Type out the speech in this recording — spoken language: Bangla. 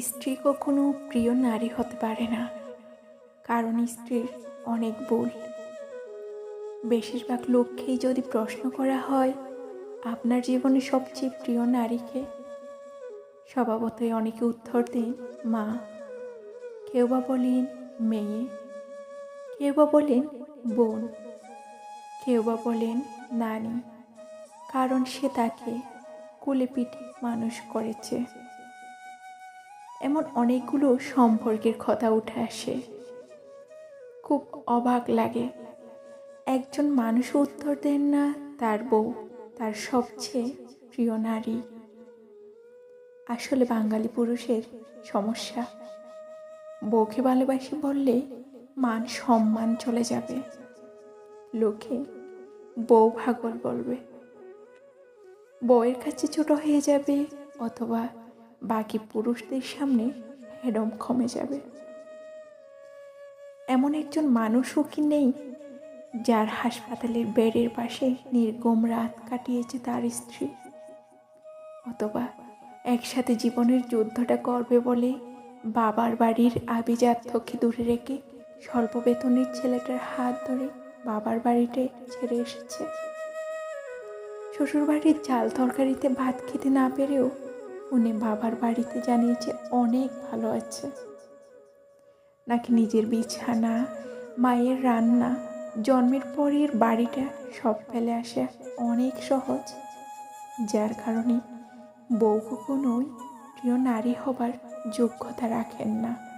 স্ত্রী কখনো প্রিয় নারী হতে পারে না, কারণ স্ত্রীর অনেক ভুল। বেশিরভাগ লোককেই যদি প্রশ্ন করা হয়, আপনার জীবনে সবচেয়ে প্রিয় নারীকে স্বভাবতই অনেকে উত্তর দেন, মা। কেউ বা বলেন, মেয়ে। কেউ বা বলেন, বোন। কেউ বা বলেন, নানি। কারণ সে তাকে কোলে মানুষ করেছে। এমন অনেকগুলো সম্পর্কের কথা উঠে আসে। খুব অবাক লাগে। একজন মানুষ উত্তর দেন না তার বউ, তার সবচেয়ে প্রিয় নারী। আসলে বাঙালি পুরুষের সমস্যা। বউকে ভালোবাসি বললে মান সম্মান চলে যাবে। লোকে বউ ভাগল বলবে। বউয়ের কাছে ছোট হয়ে যাবে অথবা বাকি পুরুষদের সামনে হেডম কমে যাবে। এমন একজন মানুষও কি নেই যার হাসপাতালের বেডের পাশে নির্গম রাত কাটিয়েছে তার স্ত্রী? অথবা একসাথে জীবনের যুদ্ধটা করবে বলে বাবার বাড়ির আভিজাত্যকে দূরে রেখে স্বল্প বেতনের ছেলেটার হাত ধরে বাবার বাড়িতে ছেড়ে এসেছে? শ্বশুরবাড়ির চাল তরকারিতে ভাত খেতে না পেরেও উনি বাবার বাড়িতে জানিয়েছে, অনেক ভালো আছে। নাকি নিজের বিছানা, মায়ের রান্না, জন্মের পরের বাড়িটা সব ফেলে আসে অনেক সহজ। যার কারণে বউ কখনোই প্রিয় নারী হবার যোগ্যতা রাখেন না।